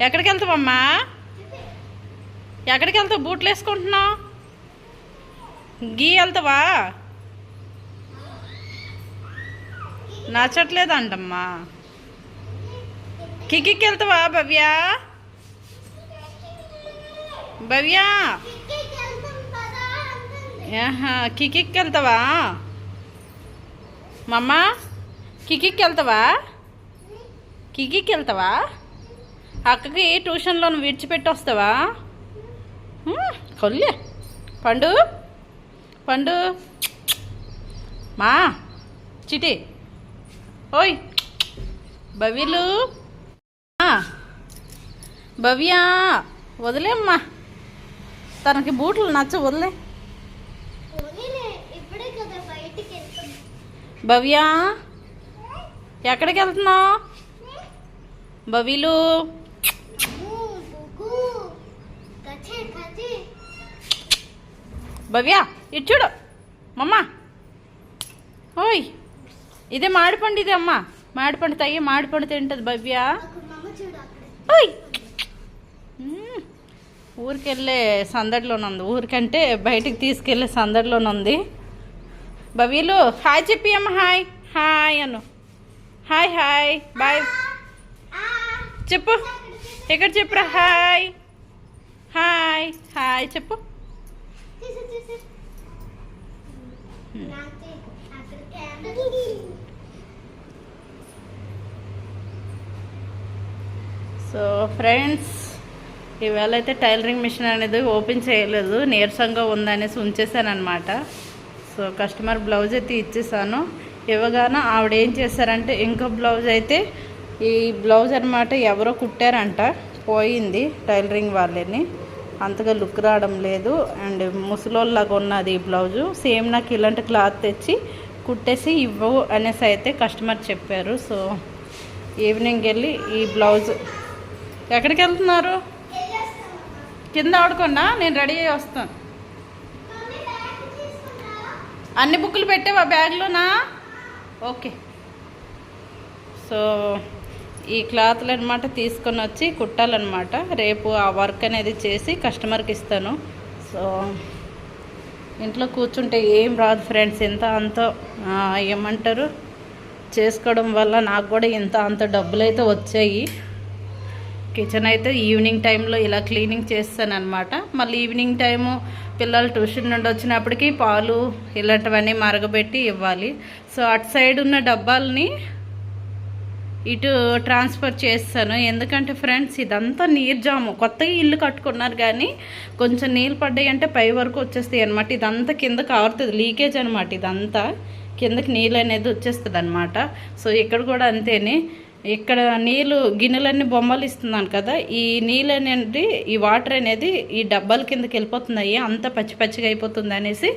ఎక్కడికి వెళ్తావమ్మా ఎక్కడికి వెళ్తావు బూట్లు వేసుకుంటున్నావు? గీ వెళ్తావా? నచ్చట్లేదంటమ్మా. కిక్కి వెళ్తావా భవ్య? భవ్య? ఆహా కిక్కి వెళ్తావా? మమ్మ కిక్కి వెళ్తావా? కిక్కి వెళ్తావా? అక్కకి ట్యూషన్లో నువ్వు విడిచిపెట్టి వస్తావా కొల్లే. పండు పండు. మా చిటి. ఓయ్ ఆ, భవ్య వదిలేమ్మా తనకి బూట్లు నచ్చ వదిలే. భవ్య ఎక్కడికి వెళ్తున్నావు? భవ్యలు భవ్య ఇటు చూడు. మమ్మ. ఓయ్ ఇదే మాడిపండు ఇదే అమ్మా. మాడిపండు తయ్యి మాడిపండు తింటుంది భవ్య. ఓయ్. ఊరికెళ్ళే సందడిలోనుంది. ఊరికంటే బయటికి తీసుకెళ్ళే సందడిలోనుంది. భవ్యలు హాయ్ చెప్పి అమ్మ hi. Hi Anu. Hi hi. Bye. చెప్పు. ఎక్కడ చెప్పురా? హాయ్. హాయ్. హాయ్ చెప్పు తీసి తీసి నాకు అక్కడ క్యామెరా సో ఫ్రెండ్స్ ఇవాళ అయితే టైలరింగ్ మిషన్ అనేది ఓపెన్ చేయలేదు. నీరసంగా ఉందనేసి ఉంచేసాను అనమాట సో కస్టమర్ బ్లౌజ్ అయితే ఇచ్చేసాను. ఇవ్వగానే ఆవిడ ఏం చేశారంటే ఇంకో బ్లౌజ్ అయితే ఈ బ్లౌజ్ అనమాట ఎవరో కుట్టారంట పోయింది టైలరింగ్ వాళ్ళని. అంతగా లుక్ రావడం లేదు. అండ్ ముసలోళ్ళలాగా ఉన్నది ఈ బ్లౌజు. సేమ్ నాకు ఇలాంటి క్లాత్ తెచ్చి కుట్టేసి ఇవ్వవు అనేసి అయితే కస్టమర్ చెప్పారు. సో ఈవినింగ్ వెళ్ళి ఈ బ్లౌజ్. ఎక్కడికి వెళ్తున్నారు? కింద ఆడుకున్నా నేను రెడీ అయ్యి వస్తాను. అన్ని బుక్కులు పెట్టావా బ్యాగ్లోనా? ఓకే. సో ఈ క్లాత్లు అనమాట తీసుకొని వచ్చి కుట్టాలన్నమాట. రేపు ఆ వర్క్ అనేది చేసి కస్టమర్కి ఇస్తాను. సో ఇంట్లో కూర్చుంటే ఏం రాదు ఫ్రెండ్స్ ఇంత అంత ఏమంటారు? చేసుకోవడం వల్ల నాకు కూడా ఇంత అంత డబ్బులు అయితే వచ్చాయి. కిచెన్ అయితే ఈవినింగ్ టైంలో ఇలా క్లీనింగ్ చేస్తాను అనమాట మళ్ళీ ఈవినింగ్ టైము పిల్లలు ట్యూషన్ నుండి వచ్చినప్పటికీ పాలు ఇలాంటివన్నీ మరగబెట్టి ఇవ్వాలి. సో అటు సైడ్ ఉన్న డబ్బాలని ఇటు ట్రాన్స్ఫర్ చేస్తాను. ఎందుకంటే ఫ్రెండ్స్ ఇదంతా నీరు జాము. కొత్తగా ఇల్లు కట్టుకున్నారు కానీ కొంచెం నీళ్ళు పడ్డాయి అంటే పై వరకు వచ్చేస్తాయి అనమాట ఇదంతా కింద కారుతుంది లీకేజ్ అనమాట ఇదంతా. కిందకి నీళ్ళు అనేది వచ్చేస్తుంది అనమాట సో ఇక్కడ కూడా అంతేనే. ఇక్కడ నీళ్ళు గిన్నెలన్నీ బొమ్మలు ఇస్తున్నాను కదా. ఈ నీళ్ళు అనేది ఈ వాటర్ అనేది ఈ డబ్బాల కిందకి వెళ్ళిపోతున్నాయి. అంత పచ్చి పచ్చిగా అయిపోతుంది అనేసి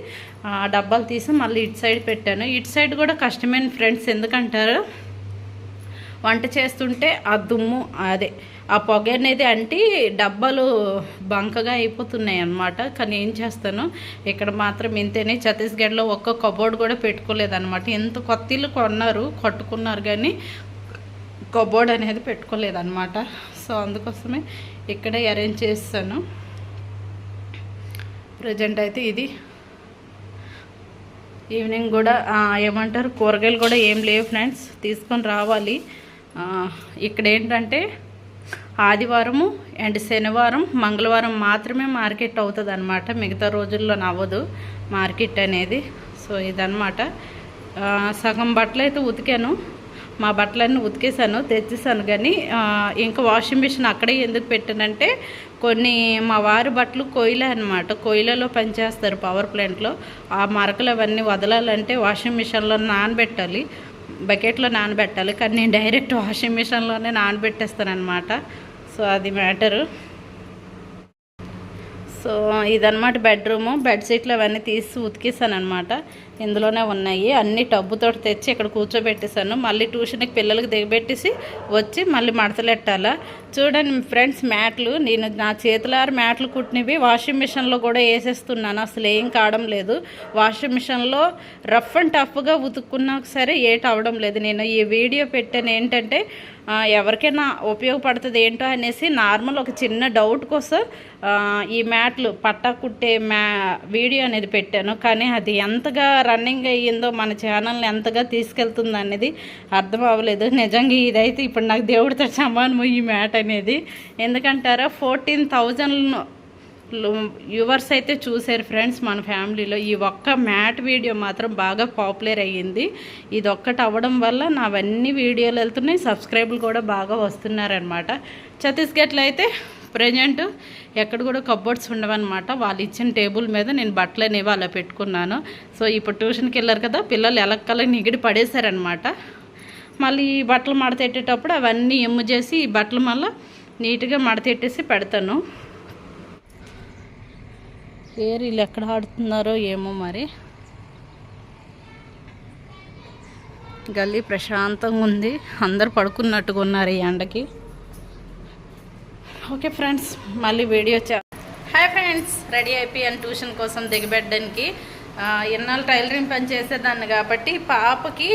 ఆ డబ్బాలు తీసి మళ్ళీ ఇటు సైడ్ పెట్టాను. ఇటు సైడ్ కూడా కష్టమైన ఫ్రెండ్స్ ఎందుకంటారు? వంట చేస్తుంటే ఆ దుమ్ము అదే ఆ పొగ అనేది అంటే డబ్బాలు బంకగా అయిపోతున్నాయి అన్నమాట. కానీ ఏం చేస్తాను? ఇక్కడ మాత్రం ఇంతేనే. ఛత్తీస్గఢ్లో ఒక్క కబోర్డ్ కూడా పెట్టుకోలేదన్నమాట. ఎంత కొత్త ఇల్లు కొన్నారు కట్టుకున్నారు కానీ కబోర్డ్ అనేది పెట్టుకోలేదన్నమాట. సో అందుకోసమే ఇక్కడే అరేంజ్ చేస్తాను. ప్రజెంట్ అయితే ఇది. ఈవినింగ్ కూడా ఏమంటారు? కూరగాయలు కూడా ఏం లేవు ఫ్రెండ్స్. తీసుకొని రావాలి. ఇక్కడ ఏంటంటే ఆదివారము అండ్ శనివారం మంగళవారం మాత్రమే మార్కెట్ అవుతుంది అనమాట మిగతా రోజుల్లో నవ్వదు మార్కెట్ అనేది. సో ఇదనమాట సగం బట్టలు అయితే ఉతికాను. మా బట్టలన్నీ ఉతికేసాను తెచ్చేసాను కానీ ఇంకా వాషింగ్ మిషన్ అక్కడే ఎందుకు పెట్టానంటే కొన్ని మా వారి బట్టలు కొయ్యలే అనమాట కొయ్యలలో పనిచేస్తారు పవర్ ప్లాంట్లో. ఆ మరకలు అవన్నీ వదలాలంటే వాషింగ్ మిషన్లో నానబెట్టాలి. బకెట్లో నానబెట్టాలి. కానీ నేను డైరెక్ట్ వాషింగ్ మిషన్లోనే నానబెట్టేస్తాను అనమాట సో అది మ్యాటరు. సో ఇదన్నమాట బెడ్రూము. బెడ్షీట్లు అవన్నీ తీసి ఉతికేసాను అనమాట ఇందులోనే ఉన్నాయి. అన్ని టబ్బుతో తెచ్చి ఇక్కడ కూర్చోబెట్టేశాను. మళ్ళీ ట్యూషన్కి పిల్లలకి దిగబెట్టేసి వచ్చి మళ్ళీ మడతలెట్టాలా. చూడండి ఫ్రెండ్స్ మ్యాట్లు. నేను నా చేతులారు మ్యాట్లు కుట్టినవి వాషింగ్ మిషన్లో కూడా వేసేస్తున్నాను. అసలు ఏం కావడం లేదు. వాషింగ్ మిషన్లో రఫ్ అండ్ టఫ్గా ఉతుక్కున్నా సరే ఏట అవడం లేదు. నేను ఈ వీడియో పెట్టాను ఏంటంటే ఎవరికైనా ఉపయోగపడుతుంది ఏంటో అనేసి నార్మల్ ఒక చిన్న డౌట్ కోసం ఈ మ్యాట్లు పట్టా కుట్టే మ్యా వీడియో అనేది పెట్టాను. కానీ అది ఎంతగా రన్నింగ్ అయ్యిందో మన ఛానల్ని ఎంతగా తీసుకెళ్తుంది అనేది అర్థం అవ్వలేదు. నిజంగా ఇదైతే ఇప్పుడు నాకు దేవుడితో సమానము ఈ మ్యాట్ అనేది. ఎందుకంటారా ఫోర్టీన్ థౌజండ్ వ్యూవర్స్ అయితే చూశారు ఫ్రెండ్స్ మన ఫ్యామిలీలో. ఈ ఒక్క మ్యాట్ వీడియో మాత్రం బాగా పాపులర్ అయ్యింది. ఇది ఒక్కటి అవ్వడం వల్ల నావన్నీ వీడియోలు వెళ్తున్నాయి. సబ్స్క్రైబులు కూడా బాగా వస్తున్నారనమాట ఛత్తీస్గఢ్లో అయితే ప్రజెంట్ ఎక్కడ కూడా కబోర్డ్స్ ఉండవన్నమాట. వాళ్ళు ఇచ్చిన టేబుల్ మీద నేను బట్టలు అనేవి అలా పెట్టుకున్నాను. సో ఇప్పుడు ట్యూషన్కి వెళ్ళారు కదా పిల్లలు ఎలక్కల నిగిడి పడేశారనమాట మళ్ళీ ఈ బట్టలు మడతెట్టేటప్పుడు అవన్నీ ఎమ్ము చేసి ఈ బట్టలు మళ్ళీ నీట్గా మడతెట్టేసి పెడతాను. ఏరు వీళ్ళు ఎక్కడ ఆడుతున్నారో ఏమో మరి. గల్లీ ప్రశాంతంగా ఉంది. అందరు పడుకున్నట్టుగా ఉన్నారు ఈ ఎండకి. ఓకే ఫ్రెండ్స్ మళ్ళీ వీడియో చే హాయ్ ఫ్రెండ్స్ రెడీ అయిపోయాను ట్యూషన్ కోసం దిగబెట్టడానికి ఆ, ఇన్నాళ్ళు టైలరింగ్ పని చేసేదాన్ని కాబట్టి పాపకి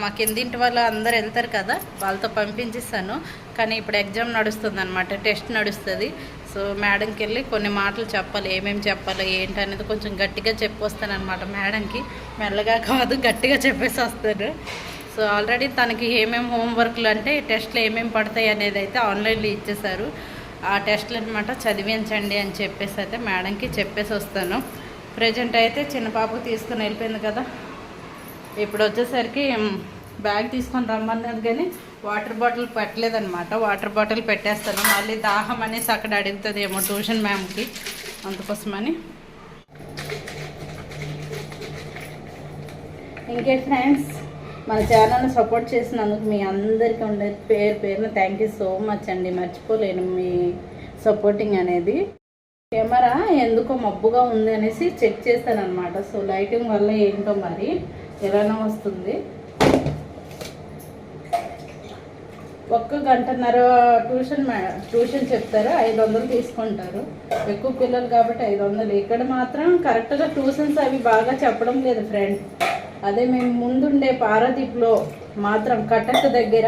మా కిందింటి వాళ్ళు అందరు వెళ్తారు కదా వాళ్ళతో పంపించేస్తాను కానీ ఇప్పుడు ఎగ్జామ్ నడుస్తుంది అనమాట టెస్ట్ నడుస్తుంది. సో మేడంకి వెళ్ళి కొన్ని మాటలు చెప్పాలి ఏమేమి చెప్పాలి ఏంటి అనేది కొంచెం గట్టిగా చెప్పొస్తాను అనమాట మేడంకి. మెల్లగా కాదు గట్టిగా చెప్పేసి వస్తాను. సో ఆల్రెడీ తనకి ఏమేమి హోంవర్క్లు అంటే టెస్ట్లు ఏమేమి పడతాయి అనేది అయితే ఆన్లైన్లో ఇచ్చేసారు ఆ టెస్ట్లు అనమాట చదివించండి అని చెప్పేసి అయితే మేడంకి చెప్పేసి వస్తాను. ప్రజెంట్ అయితే చిన్న పాపకు తీసుకుని వెళ్ళిపోయింది కదా. ఇప్పుడు వచ్చేసరికి బ్యాగ్ తీసుకొని రమ్మన్నది కానీ వాటర్ బాటిల్ పెట్టలేదనమాట వాటర్ బాటిల్ పెట్టేస్తాను. మళ్ళీ దాహం అనేసి అక్కడ అడుగుతుందేమో ట్యూషన్ మ్యామ్కి. అందుకోసమని. ఇంకే ఫ్రెండ్స్ మన ఛానల్ని సపోర్ట్ చేసినందుకు మీ అందరికీ ఉండే పేరు పేరున థ్యాంక్ యూ సో మచ్ అండి. మర్చిపోలేను మీ సపోర్టింగ్ అనేది. కెమెరా ఎందుకో మబ్బుగా ఉంది అనేసి చెక్ చేశాను అనమాట సో లైటింగ్ వల్ల ఏంటో మరి ఎలానో వస్తుంది. ఒక్క గంటన్నర ట్యూషన్ ట్యూషన్ చెప్తారు. ఐదు వందలు తీసుకుంటారు. ఎక్కువ పిల్లలు కాబట్టి ఐదు వందలు. ఇక్కడ మాత్రం కరెక్ట్గా ట్యూషన్స్ అవి బాగా చెప్పడం లేదు ఫ్రెండ్ అదే మేము ముందుండే పారాదీప్లో మాత్రం కటక్ దగ్గర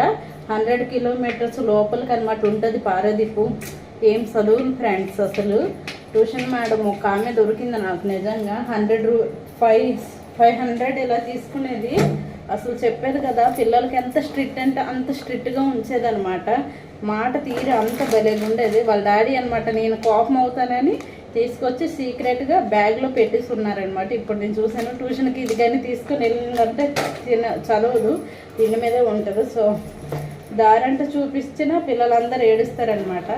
హండ్రెడ్ కిలోమీటర్స్ లోపలికి అనమాట ఉంటుంది పారాదీపు. ఏం చదువులు ఫ్రెండ్స్ అసలు? ట్యూషన్ మేడం ఒక ఆమె దొరికింది నాకు నిజంగా. హండ్రెడ్ రూ ఫైవ్ ఫైవ్ హండ్రెడ్ ఇలా తీసుకునేది. అసలు చెప్పేది కదా పిల్లలకి ఎంత స్ట్రిక్ట్ అంటే అంత స్ట్రిక్ట్గా ఉంచేదన్నమాట. మాట తీరు అంత భలేగా ఉండేది వాళ్ళ డాడీ అనమాట నేను కోపం అవుతానని తీసుకొచ్చి సీక్రెట్గా బ్యాగ్లో పెట్టేసి ఉన్నారనమాట ఇప్పుడు నేను చూశాను ట్యూషన్కి ఇది కానీ తీసుకొని వెళ్ళిందంటే తిన చదవదు. దీని మీదే ఉంటుంది. సో దారంటే చూపించిన పిల్లలందరూ ఏడుస్తారనమాట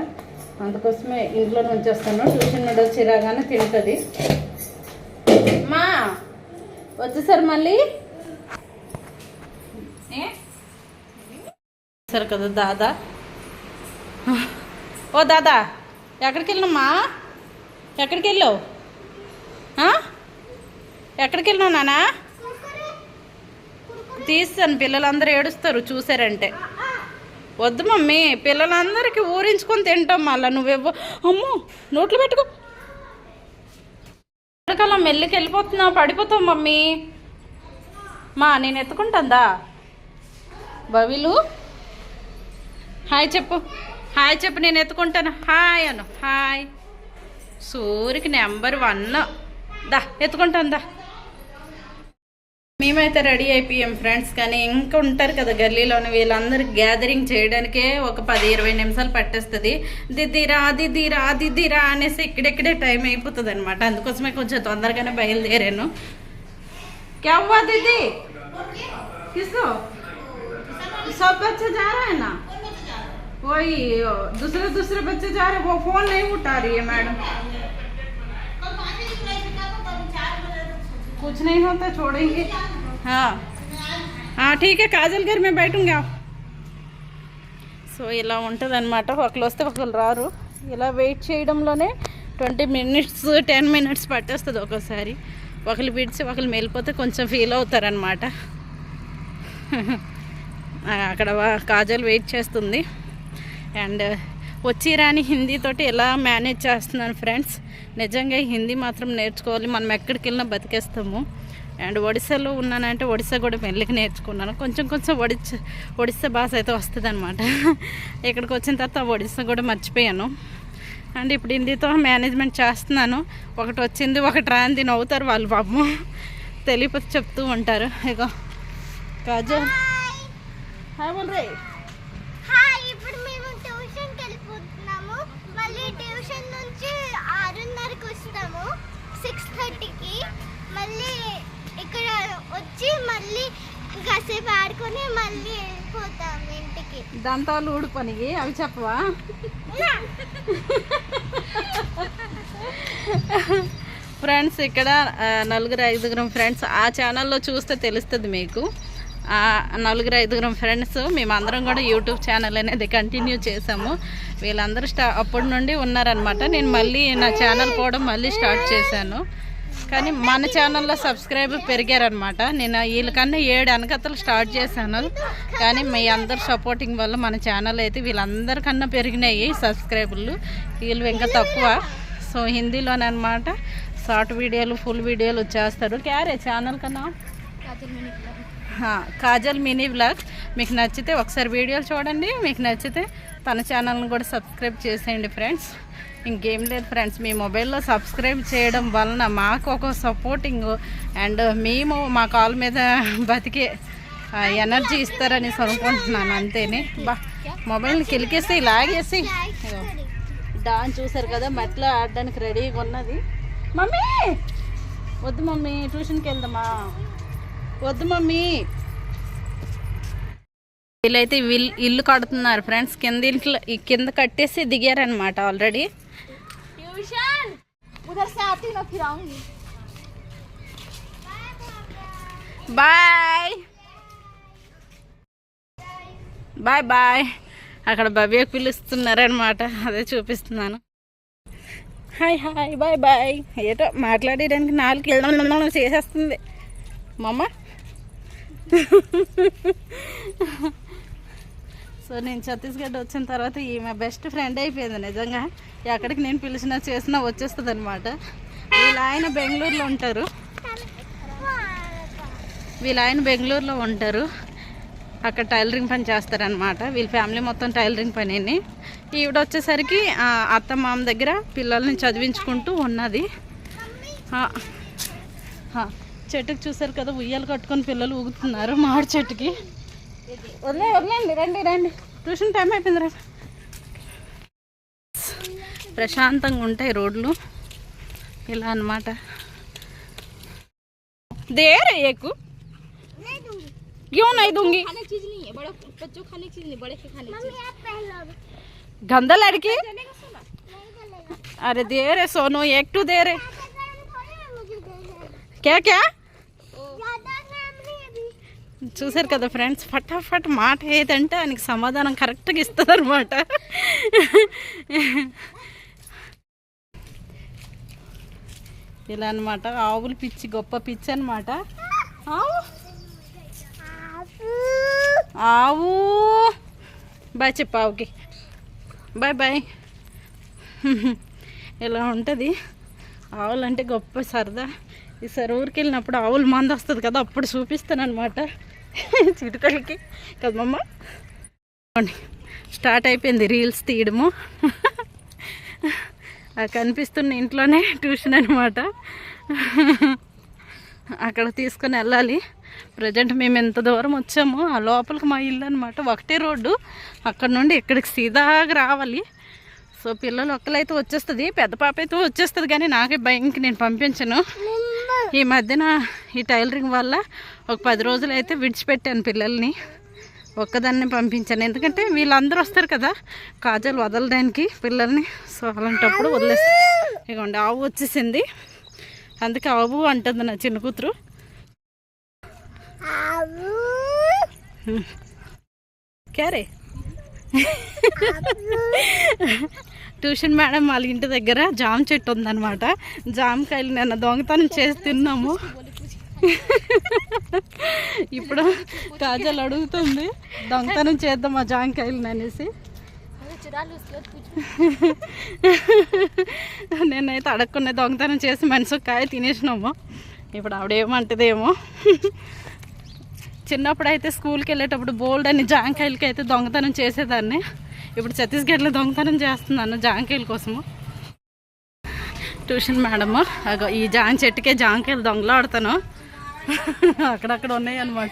అందుకోసమే ఇంట్లో నుంచి వస్తాను. ట్యూషన్ నుండి వచ్చి రాగానే తింటుంది. మా వచ్చేసారు మళ్ళీ? సరే కదా దాదా? ఓ దాదా ఎక్కడికి వెళ్ళినమ్మా? ఎక్కడికి వెళ్ళావు? ఎక్కడికి వెళ్ళినావు నానా? తీస్తాను పిల్లలందరూ ఏడుస్తారు చూసారంటే వద్దు మమ్మీ పిల్లలందరికీ ఊరించుకొని తింటాం మళ్ళీ. నువ్వెవ్వ అమ్మో నోట్లు పెట్టుకో. ఎక్కడికల్లా మెల్లికి వెళ్ళిపోతున్నావు పడిపోతావు మమ్మీ. మా నేను ఎత్తుకుంటుందా? బవిలు? హాయ్ చెప్పు. హాయ్ చెప్పు నేను ఎత్తుకుంటాను. హాయ్ అను. హాయ్. సూరికి నెంబర్ వన్. దా ఎత్తుకుంటాం దా. మేమైతే రెడీ అయిపోయాం ఫ్రెండ్స్ కానీ ఇంకా ఉంటారు కదా గల్లీలోని వీళ్ళందరూ గ్యాదరింగ్ చేయడానికే ఒక పది ఇరవై నిమిషాలు పట్టేస్తుంది. దిద్దిరా దిద్దిరా దిద్దిరా అనేసి ఇక్కడెక్కడే టైం అయిపోతుంది అనమాట అందుకోసమే కొంచెం తొందరగానే బయలుదేరాను. క్యావ్వా దిద్ది? కిసు సబ్బచ్చ జారా बच्चे जा रहे हैं ना वही दूसरे दूसरे बच्चे जा रहे हैं वो फोन नहीं उठा रही है मैडम कुछ नहीं होता छोड़ेंगे हाँ हाँ ठीक है काजल घर में बैठूंगा आप సో ఇలా ఉంటుంది అనమాట ఒకరు వస్తే ఒకరు రారు ఇలా వెయిట్ చేయడంలోనే ట్వంటీ మినిట్స్ టెన్ మినిట్స్ పట్టేస్తుంది ఒక్కోసారి ఒకరు విడిచి ఒకరు వెళ్ళిపోతే కొంచెం ఫీల్ అవుతారనమాట అక్కడ వా- కాజల్ వెయిట్ చేస్తుంది అండ్ వచ్చి రాని హిందీతోటి ఎలా మేనేజ్ చేస్తున్నాను ఫ్రెండ్స్ నిజంగా హిందీ మాత్రం నేర్చుకోవాలి. మనం ఎక్కడికి వెళ్ళినా బతికేస్తాము. అండ్ ఒడిశాలో ఉన్నానంటే ఒడిశా కూడా మెల్లికి నేర్చుకున్నాను. కొంచెం కొంచెం ఒడిశా ఒడిశా భాష అయితే వస్తుంది అనమాట ఇక్కడికి వచ్చిన తర్వాత ఆ ఒడిశా కూడా మర్చిపోయాను. అండ్ ఇప్పుడు హిందీతో మేనేజ్మెంట్ చేస్తున్నాను. ఒకటి వచ్చింది ఒకటి రాంది నవ్వుతారు వాళ్ళు పాపం. తెలియపోతే చెప్తూ ఉంటారు. ఇగో కాజల్. హాయ్ బోల్ రే హాయ్ వచ్చి మళ్ళీ కాసేపు ఆడుకొని మళ్ళీ వెళ్ళిపోతాము ఇంటికి. దంతాలు ఊడుకొని. అవి చెప్పవా? ఫ్రెండ్స్ ఇక్కడ నలుగురు ఐదుగురం ఫ్రెండ్స్ ఆ ఛానల్లో చూస్తే తెలుస్తుంది మీకు. ఆ నలుగురు ఐదుగురం ఫ్రెండ్స్ మేమందరం కూడా యూట్యూబ్ ఛానల్ అనేది కంటిన్యూ చేసాము. వీళ్ళందరూ స్టా అప్పటి నుండి ఉన్నారనమాట నేను మళ్ళీ నా ఛానల్ కూడా మళ్ళీ స్టార్ట్ చేశాను. కానీ మన ఛానల్లో సబ్స్క్రైబర్ పెరిగారనమాట నేను వీళ్ళకన్నా ఏడు అనకతలు స్టార్ట్ చేశాను. కానీ మీ అందరు సపోర్టింగ్ వల్ల మన ఛానల్ అయితే వీళ్ళందరికన్నా పెరిగినాయి సబ్స్క్రైబర్లు వీళ్ళు ఇంకా తక్కువ. సో హిందీలోనమాట షార్ట్ వీడియోలు ఫుల్ వీడియోలు వచ్చేస్తారు. క్యారే ఛానల్ కన్నా? కాజల్ మినీ బ్లాగ్ మీకు నచ్చితే ఒకసారి వీడియోలు చూడండి. మీకు నచ్చితే తన ఛానల్ని కూడా సబ్స్క్రైబ్ చేసేయండి ఫ్రెండ్స్ ఇంకేం లేదు ఫ్రెండ్స్ మీ మొబైల్లో సబ్స్క్రైబ్ చేయడం వలన మాకు ఒక సపోర్టింగ్ అండ్ మేము మా కాల్ మీద బతికే ఎనర్జీ ఇస్తారని అనుకుంటున్నాను అంతేనే. బా మొబైల్ని కిలికేసి లాగేసి. ఇదిగో. డాన్ చూసారు కదా మెట్లో ఆడడానికి రెడీగా ఉన్నది. మమ్మీ! వద్దు మమ్మీ ట్యూషన్కి వెళ్దామా? వద్దు మమ్మీ. వీళ్ళైతే వీళ్ళు ఇల్లు కడుతున్నారు ఫ్రెండ్స్ కింద ఇంట్లో ఈ కింద కట్టేసి దిగారనమాట ఆల్రెడీ. ट्यूशन उधर से आती ना फिर आऊंगी బాయ్ బాయ్ బాయ్ అక్కడ భవ్య పిలుస్తున్నారనమాట అదే చూపిస్తున్నాను హాయ్ హాయ్ బాయ్ బాయ్ ఏటో మాట్లాడడానికి నాలుగు వెళ్ళడం చేసేస్తుంది మమ్మ సో నేను ఛత్తీస్గఢ్ వచ్చిన తర్వాత ఈమె బెస్ట్ ఫ్రెండ్ అయిపోయింది నిజంగా. ఎక్కడికి నేను పిలిచినా చేసినా వచ్చేస్తుంది అనమాట వీళ్ళ ఆయన బెంగళూరులో ఉంటారు. వీళ్ళ ఆయన బెంగళూరులో ఉంటారు. అక్కడ టైలరింగ్ పని చేస్తారనమాట వీళ్ళ ఫ్యామిలీ మొత్తం టైలరింగ్ పనిని. ఈవిడ వచ్చేసరికి అత్త మామ దగ్గర పిల్లల్ని చదివించుకుంటూ ఉన్నది. చెట్టుకు చెట్టుకి చూసారు కదా ఉయ్యాలు కట్టుకొని పిల్లలు ఊగుతున్నారు మామిడి చెట్టుకి. వదిలే వదిలేండి రండి రండి ట్యూషన్ టైం అయిపోయింది రండి ప్రశాంతంగా ఉంటాయి రోడ్లు ఇలా అన్నమాట దేరే ఏకు नहीं दूंगी क्यों नहीं दूंगी खाने की चीज नहीं है बड़ा बच्चों को खाने की चीज नहीं बड़े के खाने की मम्मी आप पहलो अभी गंदा लड़की चलेगा सोना नहीं चलेगा अरे दे रे सोनू एक टू दे रे थोड़ी ना मुझे देना क्या क्या చూసారు కదా ఫ్రెండ్స్ ఫటాఫట్ మాట ఏదంటే ఆయనకి సమాధానం కరెక్ట్గా ఇస్తుంది అనమాట ఇలా అనమాట ఆవులు పిచ్చి గొప్ప పిచ్చి అనమాట ఆవు? బాయ్ చెప్పు ఆవుకి. Bye bye. ఇలా ఉంటుంది. ఆవులంటే గొప్ప సరదా. ఈసారి ఊరికి వెళ్ళినప్పుడు ఆవుల మంద వస్తుంది కదా అప్పుడు చూపిస్తాను అనమాట చిటుకలకి కదా స్టార్ట్ అయిపోయింది రీల్స్ తీయడము. కనిపిస్తున్న ఇంట్లోనే ట్యూషన్ అనమాట అక్కడ తీసుకొని వెళ్ళాలి. ప్రజెంట్ మేము ఎంత దూరం వచ్చామో ఆ లోపలికి మా ఇల్లు అనమాట ఒకటే రోడ్డు. అక్కడ నుండి ఇక్కడికి సీదాగా రావాలి. సో పిల్లలు ఒక్కలైతే వచ్చేస్తుంది పెద్ద పాప అయితే వచ్చేస్తుంది కానీ నాకే భయంకి నేను పంపించను. ఈ మధ్యన ఈ టైలరింగ్ వల్ల ఒక పది రోజులు అయితే విడిచిపెట్టాను పిల్లల్ని. ఒక్కదాన్ని పంపించాను. ఎందుకంటే వీళ్ళందరూ వస్తారు కదా కాజల్ వదలడానికి పిల్లల్ని. సో అలాంటప్పుడు వదిలేస్తాను ఇదిగోండి ఆవు వచ్చేసింది. అందుకే ఆవు అంటుంది నా చిన్న కూతురు. క్యారే? ట్యూషన్ మేడం వాళ్ళ ఇంటి దగ్గర జామ చెట్టు ఉందనమాట జామకాయలు నిన్న దొంగతనం చేసి తిన్నాము. ఇప్పుడు కాజల్ అడుగుతుంది దొంగతనం చేద్దాం ఆ జామకాయలు అనేసి. నేనైతే అడగకుండా దొంగతనం చేసి మనసు కాయ తినేసినాము. ఇప్పుడు ఆవిడేమంటదేమో. చిన్నప్పుడు అయితే స్కూల్కి వెళ్ళేటప్పుడు బోల్డ్ అని జాంకాయలకి అయితే దొంగతనం చేసేదాన్ని. ఇప్పుడు ఛత్తీస్గఢ్లో దొంగతనం చేస్తున్నాను జాంకాయల కోసము ట్యూషన్ మేడము అగో ఈ జామ చెట్టుకే జాంకాయలు దొంగలాడుతాను అక్కడక్కడ ఉన్నాయి అన్నమాట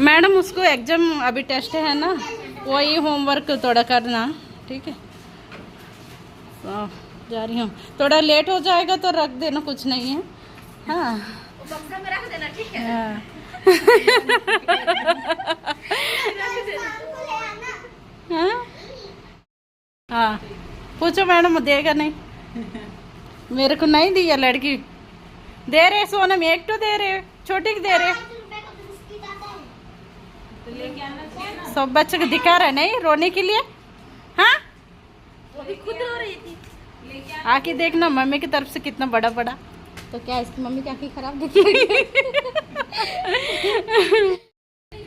मैडम उसको एग्जाम अभी टेस्ट है ना वही होमवर्क थोड़ा करना ठीक है? हाँ, जा रही हूँ। थोड़ा लेट हो जाएगा तो रख देना कुछ नहीं है। हाँ। में रख देना ठीक है। हाँ। हाँ? हाँ पूछो मैडम देगा नहीं। मेरे को नहीं दिया लड़की। दे रहे सोनम एक तो दे रहे छोटी की दे रहे। सब बच्चे को दिखा रहे नहीं? रोने के लिए? हाँ वो भी खुद रो रही थी आके देखना मम्मी की तरफ से कितना बड़ा बड़ा तो क्या इसकी मम्मी की आंखें खराब दिखी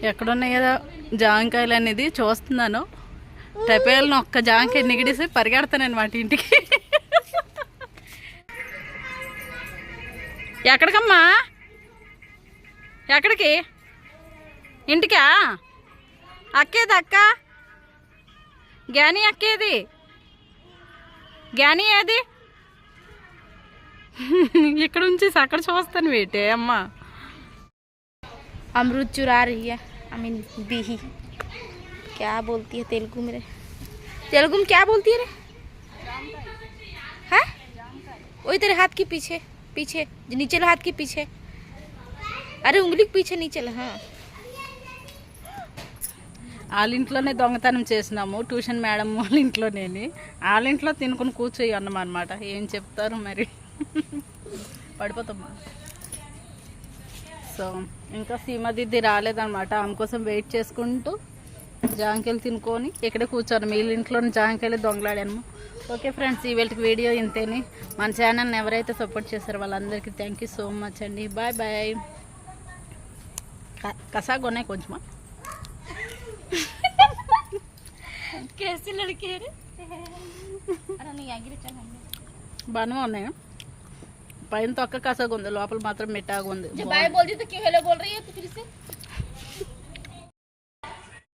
ఎక్కడున్నాయో జాంకాయలు అనేది చూస్తున్నాను టెపేలను ఒక్క జాంకాయ నిగిడేసి పరిగెడతాను అనమాట ఇంటికి ఎక్కడికమ్మా ఎక్కడికి ఇంటికా అక్కేది అక్క జ్ఞాని అక్కేది జ్ఞాని ఏది ఇక్కడ నుంచి అక్కడ చూస్తాను వేటే అమ్మా अमरूद चुरा रही है आई मीन बीही क्या बोलती है तेलुगु में रे तेलुगु में क्या बोलती है रे है वही तेरे हाथ के पीछे पीछे जो नीचे वाला हाथ के पीछे अरे उंगली के पीछे नीचे ला, हाँ వాళ్ళ ఇంట్లోనే దొంగతనం చేసినాము ట్యూషన్ మేడం వాళ్ళ ఇంట్లోనేని వాళ్ళ ఇంట్లో తినుకుని కూర్చోయి అన్నమాట. ఏం చెప్తారు మరి? పడిపోతాం సో ఇంకా సీమదిద్ది రాలేదనమాట ఆమె కోసం వెయిట్ చేసుకుంటూ జాంకాయలు తినుకొని ఇక్కడే కూర్చోను. మీ ఇంట్లోని జాంకాయలు దొంగలాడాను. ఓకే ఫ్రెండ్స్ ఈ వీడియో ఇంతేని. మన ఛానల్ని ఎవరైతే సపోర్ట్ చేశారో వాళ్ళందరికీ థ్యాంక్ యూ సో మచ్ అండి. బాయ్ బాయ్ కసా కొన్నాయి కొంచెమా? कैसे लड़के रे अरे नहीं आगे चल हम బాగానే ఉన్నాయి పైన తొక్క కసగా ఉంది లోపల మాత్రం మెట్టాగా ఉంది जब बाय बोल दी तो क्यों हेलो बोल रही है तू फिर से